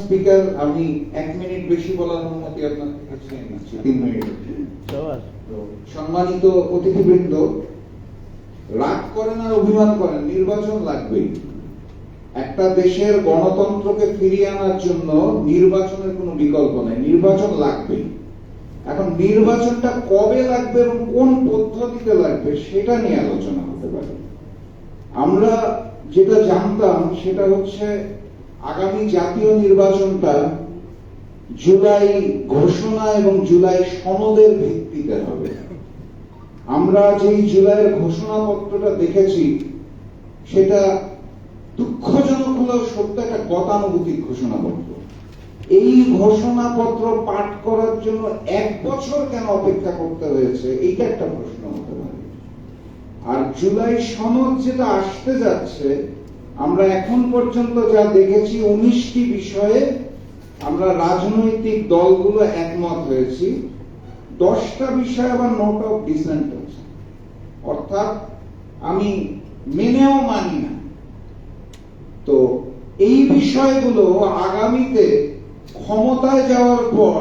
Speaker আমি এক minute বেশি বলার অনুমতি আপনার তিন মিনিট। সম্মানিত অতিথিবৃন্দ রাগ করেন আর অভিমান করেন নির্বাচন লাগবেই। একটা দেশের গণতন্ত্রকে ফিরিয়ে আনার জন্য নির্বাচনের কোনো বিকল্প নেই নির্বাচন লাগবেই। এখন নির্বাচনটা কবে লাগবে এবং কোন পদ্ধতিতে লাগবে সেটা নিয়ে আলোচনা হতে পারে। আমরা যেটা জানতাম সেটা হচ্ছে আগামী জাতীয় নির্বাচনটা জুলাই ঘোষণা এবং জুলাই সনদের ভিত্তিতে হবে। আমরা যেই জুলাইয়ের ঘোষণাপত্রটা দেখেছি, সেটা দুঃখজনক হলেও সত্য একটা গতানুগতিক ঘোষণাপত্র। এই ঘোষণাপত্র পাঠ করার জন্য এক বছর কেন অপেক্ষা করতে হয়েছে, এইটা একটা প্রশ্ন হতে পারে। আর জুলাই সনদ যেটা আসতে যাচ্ছে আমরা এখন পর্যন্ত যা দেখেছি, উনিশটি বিষয়ে আমরা রাজনৈতিক দলগুলো একমত হয়েছি। দশটা বিষয় আবার নোট অফ ডিসেন্ট হয়েছে। অর্থাৎ আমি মেনেও মানি না। তো এই বিষয়গুলো আগামীতে ক্ষমতায় যাওয়ার পর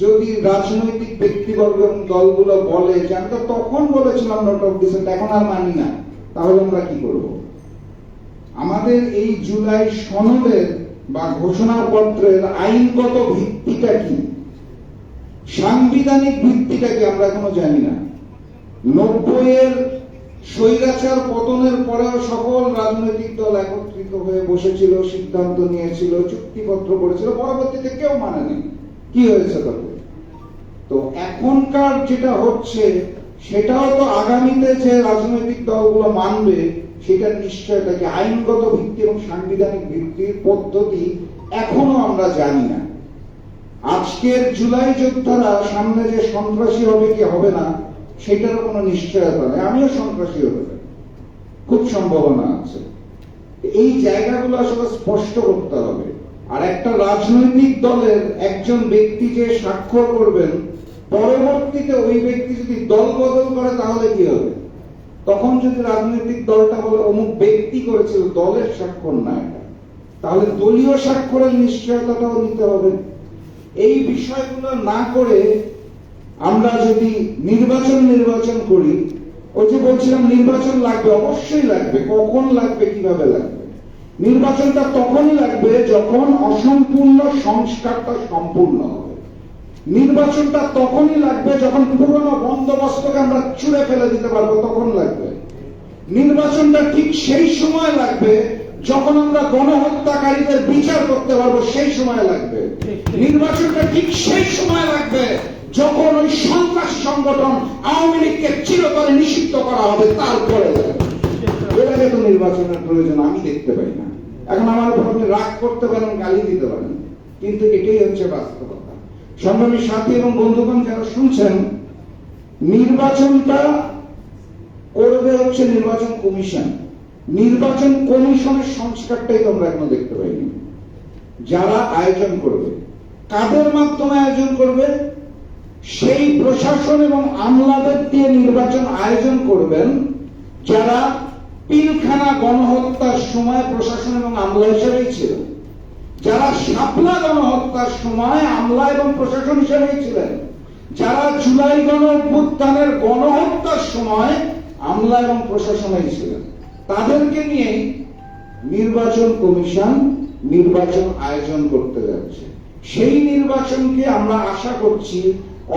যদি রাজনৈতিক ব্যক্তিবর্গ এবং দলগুলো বলে, যে আমি তো তখন বলেছিলাম নোট অফ ডিসেন্ট এখন আর মানি না, তাহলে আমরা কি করব? আমাদের এই জুলাই সনদের বা ঘোষণাপত্রের আইনগত ভিত্তিটা কি? সাংবিধানিক ভিত্তিটা কি আমরা এখনও জানি না। নব্বইয়ের স্বৈরাচার পতনের পরেও সকল রাজনৈতিক দল একত্রিত হয়ে বসেছিল, সিদ্ধান্ত নিয়েছিল চুক্তিপত্র করেছিল, পরবর্তীতে কেউ মানে নেই কি হয়েছে তাতে তো এখনকার যেটা হচ্ছে, সেটাও তো আগামীতে যে রাজনৈতিক দলগুলো মানবে সেটার নিশ্চয়তা যে আইনগত ভিত্তি এবং সাংবিধানিক ভিত্তির পদ্ধতি এখনও আমরা জানি না। আজকের জুলাই যোদ্ধারা সামনে যে সন্ত্রাসী হবে কি হবে না, সেটারও কোনো নিশ্চয়তা নেই। আমিও সন্ত্রাসী পারি খুব সম্ভাবনা আছে। এই জায়গাগুলো আসলে স্পষ্ট করতে হবে। আর একটা রাজনৈতিক দলের একজন ব্যক্তি যে স্বাক্ষর করবেন, পরবর্তীতে ওই ব্যক্তি যদি দল বদল করে, তাহলে কি হবে? তখন যদি রাজনৈতিক দলটা বলে অমুক ব্যক্তি করেছিল, দলের স্বাক্ষর না তাহলে দলীয় স্বাক্ষরের নিশ্চয়তাটাও নিতে হবে। এই বিষয়গুলো না করে আমরা যদি নির্বাচন নির্বাচন করি, ওই যে বলছিলাম নির্বাচন লাগবে, অবশ্যই লাগবে। কখন লাগবে, কীভাবে লাগবে? নির্বাচনটা তখনই লাগবে যখন অসম্পূর্ণ সংস্কারটা সম্পূর্ণ হবে। নির্বাচনটা তখনই লাগবে যখন পুরনো বন্দোবস্তকে আমরা ছুঁড়ে ফেলে দিতে পারব, তখন লাগবে। নির্বাচনটা ঠিক সেই সময় লাগবে যখন আমরা গণহত্যাকারীদের বিচার করতে পারব, সেই সময় লাগবে। নির্বাচনটা ঠিক সেই সময় লাগবে যখন ওই সন্ত্রাস সংগঠন আওয়ামী লীগকে চিরতরে নিষিদ্ধ করা হবে, তারপরে আগে তো নির্বাচনের প্রয়োজন আমি দেখতে পাই না। এখন আমার উপর রাগ করতে পারেন, গালি দিতে পারেন। কিন্তু এটাই হচ্ছে বাস্তবতা। সংগ্রামী সাথী এবং বন্ধুগণ, যারা শুনছেন, নির্বাচনটা করবে হচ্ছে নির্বাচন কমিশন। নির্বাচন কমিশনের সংস্কারটাই তো আমরা এখনও দেখতে পাইনি। যারা আয়োজন করবে, কাদের মাধ্যমে আয়োজন করবে, সেই প্রশাসন এবং আমলাদের দিয়ে নির্বাচন আয়োজন করবেন, যারা পিলখানা গণহত্যার সময় প্রশাসন এবং আমলা হিসেবেই ছিল। যারা শাপলা গণহত্যার সময় আমলা এবং প্রশাসন হিসেবেই ছিলেন, যারা জুলাই গণ অভ্যুত্থানের গণহত্যার সময় আমলা এবং প্রশাসনেই ছিলেন, তাদেরকে নিয়েই নির্বাচন কমিশন নির্বাচন আয়োজন করতে যাচ্ছে। সেই নির্বাচনকে আমরা আশা করছি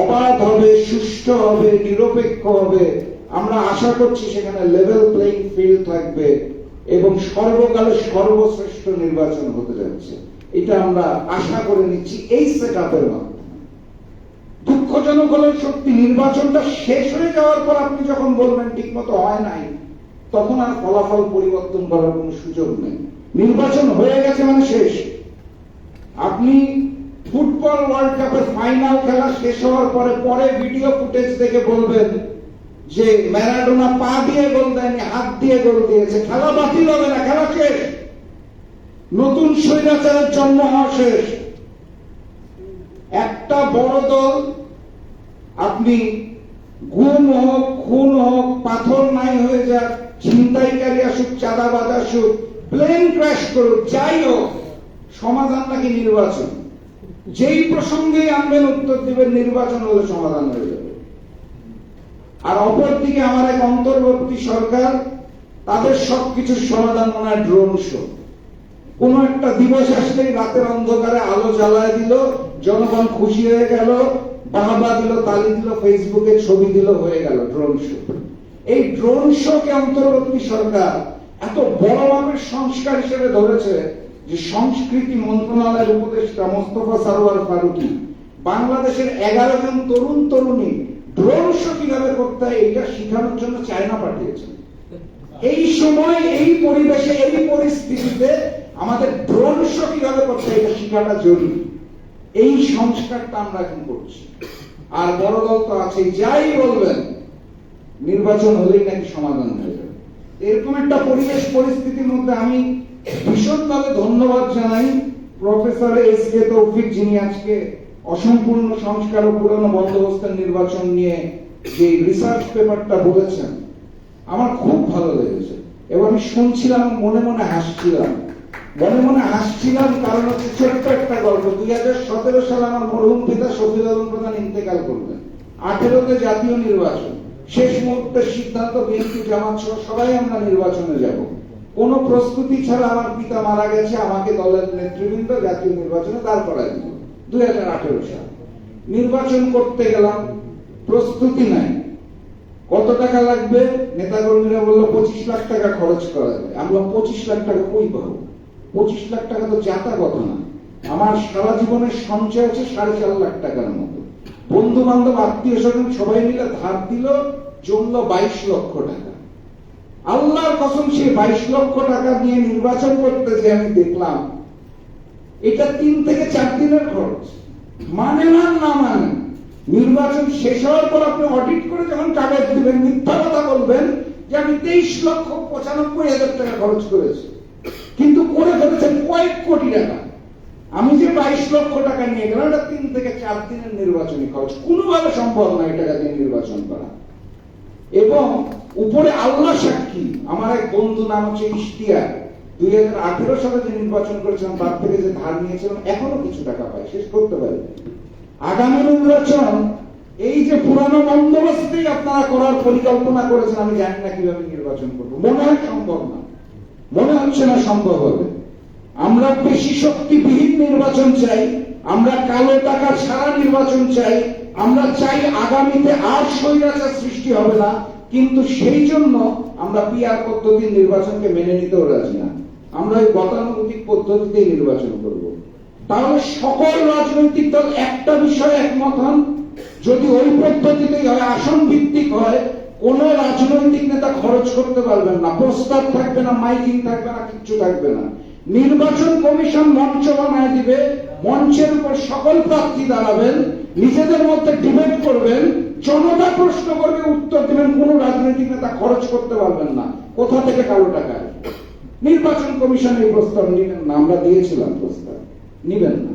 অবাধ হবে, সুষ্ঠু হবে, নিরপেক্ষ হবে। আমরা আশা করছি সেখানে লেভেল প্লেইং ফিল্ড থাকবে এবং সর্বকালে সর্বশ্রেষ্ঠ নির্বাচন হতে যাচ্ছে। এটা আমরা আশা করে নিচ্ছি এই সেট আপের মাধ্যমে। দুঃখজনক হলেও সত্যি নির্বাচনটা শেষ হয়ে যাওয়ার পর আপনি যখন বলবেন ঠিক মতো হয় নাই, তখন আর ফলাফল পরিবর্তন করার কোনো সুযোগ নেই। নির্বাচন হয়ে গেছে মানে শেষ। আপনি ফুটবল ওয়ার্ল্ড কাপের ফাইনাল খেলা শেষ হওয়ার পরে পরে ভিডিও ফুটেজ দেখে বলবেন যে ম্যারাডোনা পা দিয়ে গোল দেয়নি, হাত দিয়ে গোল দিয়েছে। খেলা বাতিল হবে না, খেলা শেষ। নতুন স্বৈরাচারের জন্ম হওয়া শেষ। একটা বড় দল, আপনি গুম হোক, খুন হোক, পাথর নাই হয়ে যাক, ছিনতাইকারী আসুক, চাঁদাবাজ আসুক প্লেন ক্র্যাশ করুক, যাই হোক সমাধান নাকি নির্বাচন। যেই প্রসঙ্গে আনবেন উত্তর দিবেন, নির্বাচন হলে সমাধান হয়ে যাবে। আর অপরদিকে আমার এক অন্তর্বর্তী সরকার, তাদের সবকিছুর সমাধান মনে হয় ড্রোন শো কোন একটা দিবস আসলেই রাতের অন্ধকারে আলো জ্বালায় দিল, জনগণ খুশি হয়ে গেল, বাহবা দিল, তালি দিল, ফেসবুকে ছবি দিল, হয়ে গেল ড্রোন শো এই ড্রোন শো কে অন্তর্বর্তী সরকার এত বড় মাপের সংস্কার হিসেবে ধরেছে যে সংস্কৃতি মন্ত্রণালয়ের উপদেষ্টা মোস্তফা সারোয়ার ফারুকি বাংলাদেশের এগারো জন তরুণ তরুণী ড্রোন শো কীভাবে করতে হয় এইটা শেখানোর জন্য চায়না পাঠিয়েছেন এই সময়, এই পরিবেশে, এই পরিস্থিতিতে আমাদের ড্রোন শো কীভাবে করতে এটা শেখাটা জরুরি। এই সংস্কারটা আমরা এখন করছি। আর বড় দল তো আছে যাই বলবেন, নির্বাচন হলেই নাকি সমাধান হয়ে যাবে। এরকম একটা পরিবেশ পরিস্থিতির মধ্যে আমি ভীষণভাবে ধন্যবাদ জানাই। প্রফেসর এস কে তৌফিক যিনি আজকে অসম্পূর্ণ সংস্কার ও পুরনো বন্দোবস্তের নির্বাচন নিয়ে যে রিসার্চ পেপারটা বলেছেন, আমার খুব ভালো লেগেছে। এবং আমি শুনছিলাম, মনে মনে হাসছিলাম। মনে মনে হাসছিলাম কারণ হচ্ছে ছোট্ট একটা গল্প। দুই হাজার সতেরো সালে আমার মরহুম পিতা শফিল আলম প্রধান ইন্তেকাল করলেন। আঠেরোতে জাতীয় নির্বাচন। শেষ মুহূর্তের সিদ্ধান্ত বিএনপি জামাত সহ সবাই আমরা নির্বাচনে যাব। কোন প্রস্তুতি ছাড়া আমার পিতা মারা গেছে, আমাকে দলের নেতৃবৃন্দ জাতীয় নির্বাচনে দাঁড় করায় দিল। দুই হাজার আঠেরো সাল। নির্বাচন করতে গেলাম, প্রস্তুতি নাই। কত টাকা লাগবে? নেতাকর্মীরা বলল, পঁচিশ লাখ টাকা খরচ করা যাবে। আমরা পঁচিশ লাখ টাকা কই পাবো? পঁচিশ লাখ টাকা তো জাতা কথা না। আমার সারা জীবনের সঞ্চয় আছে সাড়ে চার লাখ টাকার মতো। বন্ধু বান্ধব আত্মীয় স্বজন সবাই মিলে ধার দিল, জমলো বাইশ লক্ষ টাকা। আল্লাহর কসম, সে বাইশ লক্ষ টাকা নিয়ে নির্বাচন করতে যে আমি দেখলাম, এটা তিন থেকে চার দিনের খরচ। মানে না না মানে? নির্বাচন শেষ হওয়ার পর আপনি অডিট করে যখন কাগজ দিবেন, মিথ্যা কথা বলবেন যে আমি তেইশ লক্ষ পঁচানব্বই হাজার টাকা খরচ করেছি। কিন্তু করে ফেলেছেন কয়েক কোটি টাকা। আমি যে বাইশ লক্ষ টাকা নিয়ে গেলাম, এটা তিন থেকে চার দিনের নির্বাচনী খরচ। কোনোভাবে সম্ভব না এই টাকা দিয়ে নির্বাচন করা। এবং উপরে আল্লাহ সাক্ষী, আমার এক বন্ধু নাম হচ্ছে ইশতিয়ার। দুই হাজার আঠেরো সালে যে নির্বাচন করেছিলাম, তার থেকে যে ধার নিয়েছিলাম, এখনও কিছু টাকা পাই, শেষ করতে পারি। আগামী নির্বাচন, এই যে পুরানো বন্দোবস্তেই আপনারা করার পরিকল্পনা করেছেন, আমি জানি না কীভাবে নির্বাচন করব। মনে হয় সম্ভব না। মনে হচ্ছে না সম্ভব হবে। আমরা বেশি শক্তিবিহীন নির্বাচন চাই, আমরা কালো টাকার সারা নির্বাচন চাই, আমরা চাই আগামীতে আর স্বৈরাচার সৃষ্টি হবে না, কিন্তু সেই জন্য আমরা পিআর পদ্ধতির নির্বাচনকে মেনে নিতেও রাজি না। আমরা ওই গতানুগতিক পদ্ধতিতেই নির্বাচন করব। তাহলে সকল রাজনৈতিক দল একটা বিষয়ে একমত হন? যদি ওই পদ্ধতিতেই হয়, আসন ভিত্তিক হয় কোন রাজনৈতিক নেতা খরচ করতে পারবেন না, প্রস্তাব থাকবে না, মাইকিং থাকবে না, কিচ্ছু থাকবে না। নির্বাচন কমিশন মঞ্চ বানায় দিবে, মঞ্চের উপর সকল প্রার্থী দাঁড়াবেন, নিজেদের মধ্যে ডিবেট করবেন, জনতা প্রশ্ন করবে, উত্তর দিবেন, কোন রাজনৈতিক নেতা খরচ করতে পারবেন না। কোথা থেকে কালো টাকা? নির্বাচন কমিশন এই প্রস্তাব নিবেন না, আমরা দিয়েছিলাম প্রস্তাব, নিবেন না।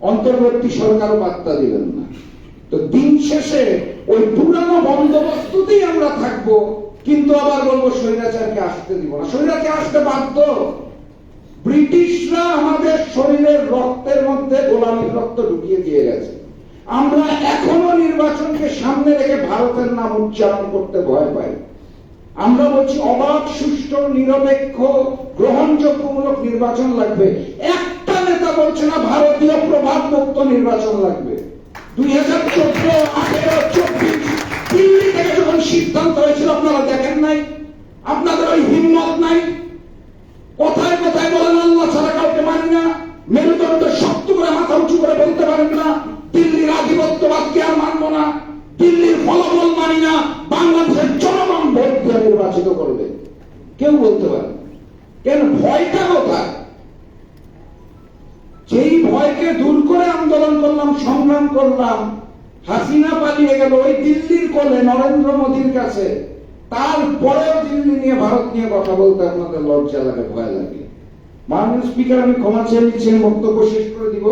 অন্তর্বর্তী সরকারও বার্তা দিবেন না। তো দিন শেষে ওই আমরা থাকব কিন্তু আবার বলব, স্বৈরাচারকে আসতে দিব না। স্বৈরাচার আসতে বাধ্য। ব্রিটিশরা আমাদের শরীরের রক্তের মধ্যে গোলামীর রক্ত ঢুকিয়ে দিয়ে গেছে। আমরা এখনও নির্বাচনকে সামনে রেখে ভারতের নাম উচ্চারণ করতে ভয় পাই। আমরা বলছি, অবাধ, সুষ্ঠু, নিরপেক্ষ, গ্রহণযোগ্যমূলক নির্বাচন লাগবে। একটা নেতা বলছে না, ভারতীয় প্রভাব মুক্ত নির্বাচন লাগবে। দুই হাজার চোদ্দ, আঠেরো, চব্বিশ যখন সিদ্ধান্ত হয়েছিল, আপনারা দেখেন নাই, আপনাদের ওই হিম্মত নাই। কোথায় কোথায় বলেন, আল্লাহ ছাড়া কাউকে মানি না, মেরুদণ্ড শক্ত করে মাথা উঁচু করে বলতে পারেন না, দিল্লির আধিপত্যবাদকে আর মানবো না? দিল্লির ফলাফল মানি না, বাংলাদেশের জনগণ ভোট দিয়ে নির্বাচিত করবে। কেউ বলতে পারে। কেন? ভয়টা কোথায়? যেই ভয়কে দূর করে আন্দোলন করলাম, সংগ্রাম করলাম হাসিনা পালিয়ে গেল ওই দিল্লির কোলে নরেন্দ্র মোদীর কাছে। তারপরেও দিল্লি নিয়ে, ভারত নিয়ে কথা বলতে আপনাদের লজ্জা লাগে, ভয় লাগে। মাননীয় স্পিকার, আমি ক্ষমা চেয়ে নিচ্ছি বক্তব্য শেষ করে দিব।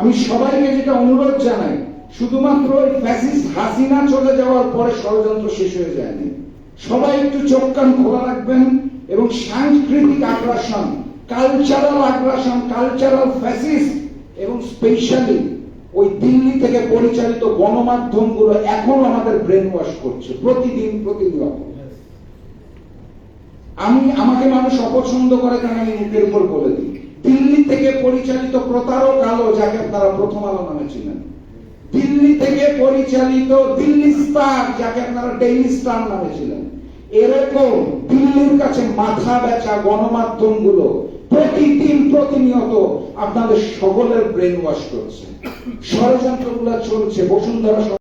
আমি সবাইকে যেটা অনুরোধ জানাই, শুধুমাত্র ওই ফ্যাসিস্ট হাসিনা চলে যাওয়ার পরে ষড়যন্ত্র শেষ হয়ে যায়নি। সবাই একটু চোখ কান খোলা রাখবেন এবং সাংস্কৃতিক আগ্রাসন কালচারাল আগ্রাসন কালচারাল ফ্যাসিস্ট এবং স্পেশালি ওই দিল্লি থেকে পরিচালিত গণমাধ্যমগুলো এখন আমাদের ব্রেন ওয়াশ করছে, প্রতিদিন প্রতিনিয়ত আমি, আমাকে মানুষ অপছন্দ করে কারণ আমি মুখের উপর বলে দিই। দিল্লি থেকে পরিচালিত প্রতারক আলো, যাকে আপনারা প্রথম আলো নামে চিনেন। দিল্লি থেকে পরিচালিত দিল্লি স্টার, যাকে আপনারা ডেইলি স্টার নামে ছিলেন এরকম দিল্লির কাছে মাথা বেচা গণমাধ্যমগুলো প্রতিদিন, প্রতিনিয়ত আপনাদের সকলের ব্রেন ওয়াশ করছে। ষড়যন্ত্রগুলো চলছে বসুন্ধরা